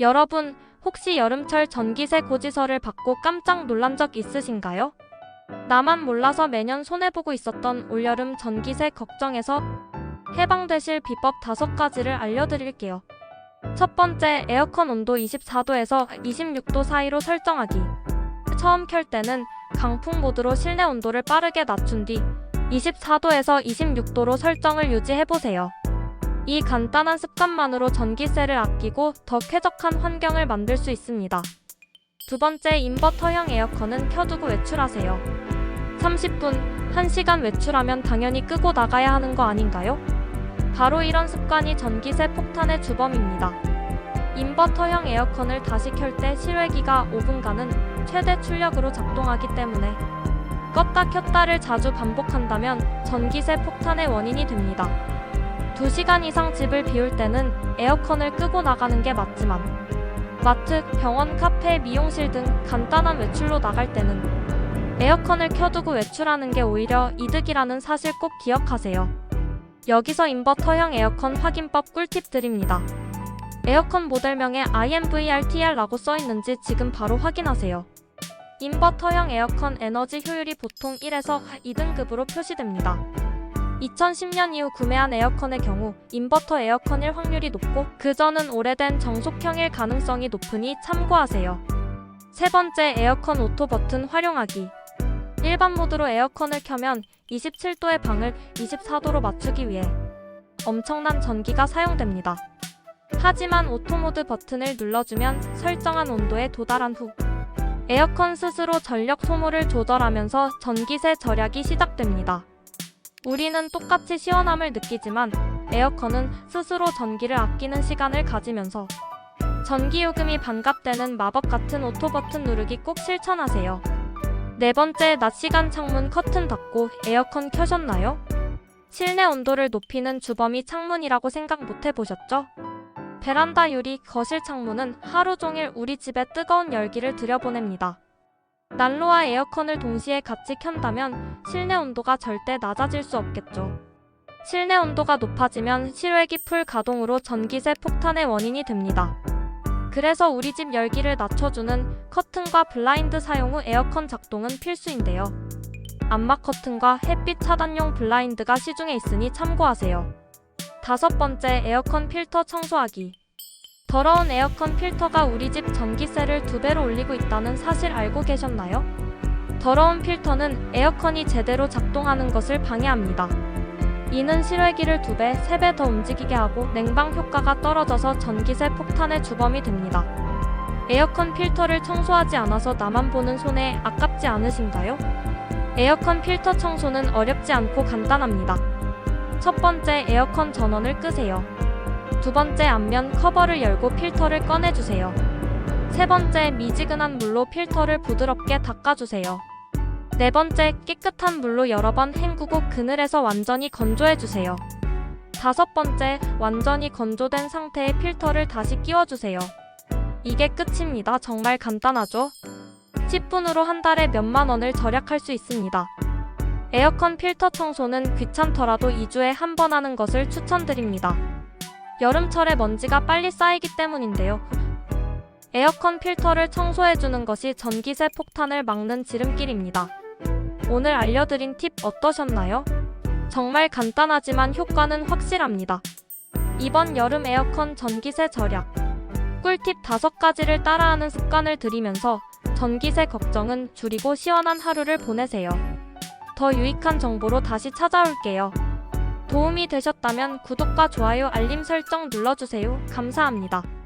여러분, 혹시 여름철 전기세 고지서를 받고 깜짝 놀란 적 있으신가요? 나만 몰라서 매년 손해보고 있었던 올여름 전기세 걱정에서 해방되실 비법 다섯 가지를 알려드릴게요. 첫 번째, 에어컨 온도 24도에서 26도 사이로 설정하기. 처음 켤 때는 강풍 모드로 실내 온도를 빠르게 낮춘 뒤 24도에서 26도로 설정을 유지해보세요. 이 간단한 습관만으로 전기세를 아끼고 더 쾌적한 환경을 만들 수 있습니다. 두 번째, 인버터형 에어컨은 켜두고 외출하세요. 30분, 1시간 외출하면 당연히 끄고 나가야 하는 거 아닌가요? 바로 이런 습관이 전기세 폭탄의 주범입니다. 인버터형 에어컨을 다시 켤 때 실외기가 5분간은 최대 출력으로 작동하기 때문에 껐다 켰다를 자주 반복한다면 전기세 폭탄의 원인이 됩니다. 2시간 이상 집을 비울 때는 에어컨을 끄고 나가는 게 맞지만 마트, 병원, 카페, 미용실 등 간단한 외출로 나갈 때는 에어컨을 켜두고 외출하는 게 오히려 이득이라는 사실 꼭 기억하세요. 여기서 인버터형 에어컨 확인법 꿀팁 드립니다. 에어컨 모델명에 INVRTL라고 써있는지 지금 바로 확인하세요. 인버터형 에어컨 에너지 효율이 보통 1에서 2등급으로 표시됩니다. 2010년 이후 구매한 에어컨의 경우 인버터 에어컨일 확률이 높고 그전은 오래된 정속형일 가능성이 높으니 참고하세요. 세 번째 에어컨 오토 버튼 활용하기. 일반 모드로 에어컨을 켜면 27도의 방을 24도로 맞추기 위해 엄청난 전기가 사용됩니다. 하지만 오토 모드 버튼을 눌러주면 설정한 온도에 도달한 후 에어컨 스스로 전력 소모를 조절하면서 전기세 절약이 시작됩니다. 우리는 똑같이 시원함을 느끼지만 에어컨은 스스로 전기를 아끼는 시간을 가지면서 전기요금이 반갑되는 마법 같은 오토 버튼 누르기 꼭 실천하세요. 네 번째, 낮 시간 창문 커튼 닫고 에어컨 켜셨나요? 실내 온도를 높이는 주범이 창문이라고 생각 못 해보셨죠? 베란다 유리, 거실 창문은 하루 종일 우리 집에 뜨거운 열기를 들여보냅니다. 난로와 에어컨을 동시에 같이 켠다면 실내 온도가 절대 낮아질 수 없겠죠. 실내 온도가 높아지면 실외기 풀 가동으로 전기세 폭탄의 원인이 됩니다. 그래서 우리 집 열기를 낮춰주는 커튼과 블라인드 사용 후 에어컨 작동은 필수인데요. 암막 커튼과 햇빛 차단용 블라인드가 시중에 있으니 참고하세요. 다섯 번째, 에어컨 필터 청소하기. 더러운 에어컨 필터가 우리 집 전기세를 두 배로 올리고 있다는 사실 알고 계셨나요? 더러운 필터는 에어컨이 제대로 작동하는 것을 방해합니다. 이는 실외기를 두 배, 세 배 더 움직이게 하고 냉방 효과가 떨어져서 전기세 폭탄의 주범이 됩니다. 에어컨 필터를 청소하지 않아서 나만 보는 손해 아깝지 않으신가요? 에어컨 필터 청소는 어렵지 않고 간단합니다. 첫 번째, 에어컨 전원을 끄세요. 두 번째, 앞면 커버를 열고 필터를 꺼내주세요. 세 번째, 미지근한 물로 필터를 부드럽게 닦아주세요. 네 번째, 깨끗한 물로 여러 번 헹구고 그늘에서 완전히 건조해주세요. 다섯 번째, 완전히 건조된 상태의 필터를 다시 끼워주세요. 이게 끝입니다. 정말 간단하죠? 10분으로 한 달에 몇만 원을 절약할 수 있습니다. 에어컨 필터 청소는 귀찮더라도 2주에 한 번 하는 것을 추천드립니다. 여름철에 먼지가 빨리 쌓이기 때문인데요. 에어컨 필터를 청소해주는 것이 전기세 폭탄을 막는 지름길입니다. 오늘 알려드린 팁 어떠셨나요? 정말 간단하지만 효과는 확실합니다. 이번 여름 에어컨 전기세 절약 꿀팁 5가지를 따라하는 습관을 들이면서 전기세 걱정은 줄이고 시원한 하루를 보내세요. 더 유익한 정보로 다시 찾아올게요. 도움이 되셨다면 구독과 좋아요, 알림 설정 눌러주세요. 감사합니다.